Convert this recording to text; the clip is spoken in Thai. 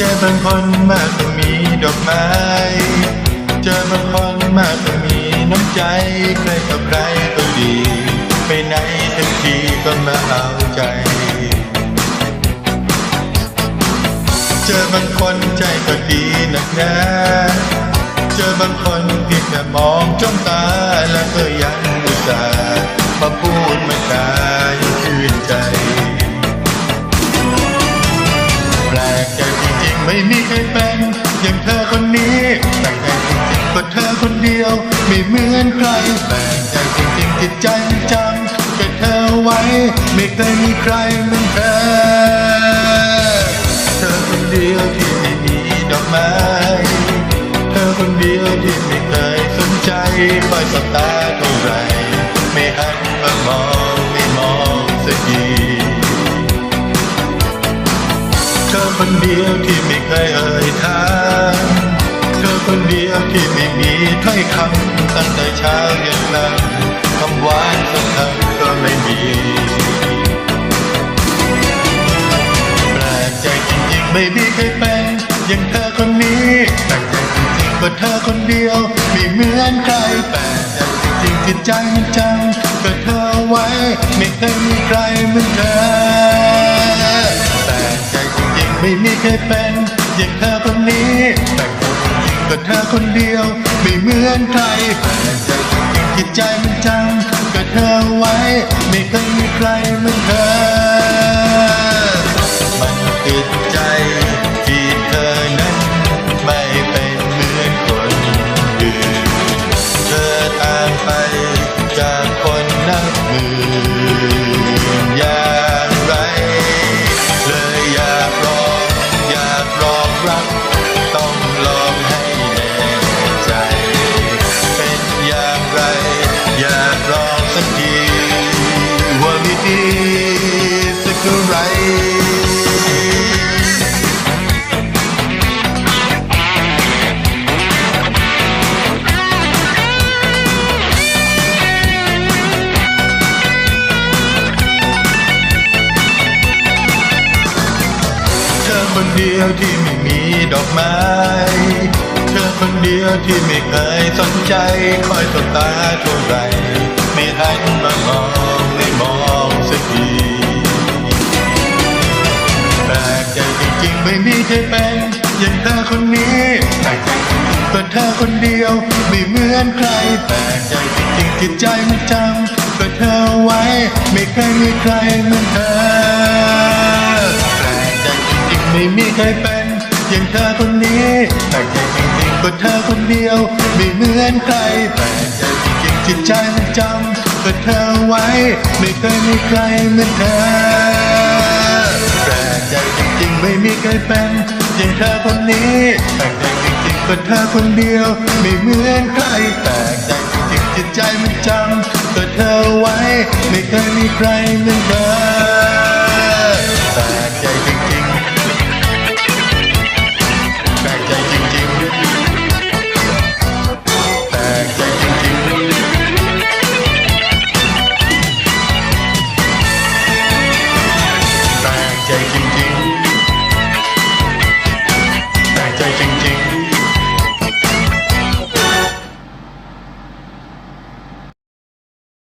เจอบางคนมากก็มีดอกไม้ เจอบางคนมากก็มีน้ำใจใครต่อใครก็ดี ไปไหนทันทีก็มาเอาใจ เจอบางคนใจก็ดีนักหนาเจอบางคนเพียงแต่มองจ้องตาแล้วก็ยังอุตส่าห์มาพูดมาจายังชื่นใจ ดียว ไม่เหมือนใครแปลกใจจริงๆจิตใจมันจำเก็บเธอไว้ ไม่เคยมีใครเหมือนเธอ เธอคนเดียวที่ไม่มีดอกไม้เธอคนเดียวที่ไม่เคยสนใจคอยสบตาเท่าไรไม่หันมามองไม่มองสักทีเธอคนเดียวที่ไม่เคยเอ่ยถาม คนเดียวที่ไม่มีถ้อยคำตั้งแต่เช้ายันค่ำคำหวานสักคำก็ไม่มีแปลกใจจริงๆไม่มีใครเป็นอย่างเธอคนนี้แปลกใจจริงๆก็เธอคนเดียวไม่เหมือนใครแปลกใจจริงๆที่ใจมันจำก็เธอไว้ ไม่เคยมีใครเหมือนเธอแปลกใจจริงๆไม่มีใครเป็นอย่างเธอคนนี้ ก็เธอคนเดียว ไม่เหมือนใครแปลกใจจริงๆที่ใจมันจังก็เธอไว้ ไม่เคยมีใครเหมือนเธอ สักเท่าไหรเธอคนเดียวที่ไม่มีดอกไม้ เธอคนเดียวที่ไม่เคยสนใจ คอยสบตาเท่าไรไม่หันมามอง ไม่มีใครเป็นอย่างเธอคนนี้แปลกใจริงๆก็เธอคนเดียวไม่เหมือนใครแปลกใจจริงๆที่ใจมันจำก็เธอไว้ ไม่เคยมีใครเหมือนเธอแปลกใจจริงไม่มีใครเป็นอย่างเธอคนนี้แปลกใจจริงๆก็เธอคนเดียวไม่เหมือนใครแปลกใจจริงๆที่ใจมันจำก็เธอไว้ ไม่เคยมีใครเหมือนเธอ ม่มีใครเป็นอย่างเธอคนนี้แปลกใจจริงๆก็เธอคนเดียว ไม่เหมือนใครแปลกใจจริงๆจิตใจมันจำก็เธอไว้ ไม่เคยมีใครเหมือนเธอ rotating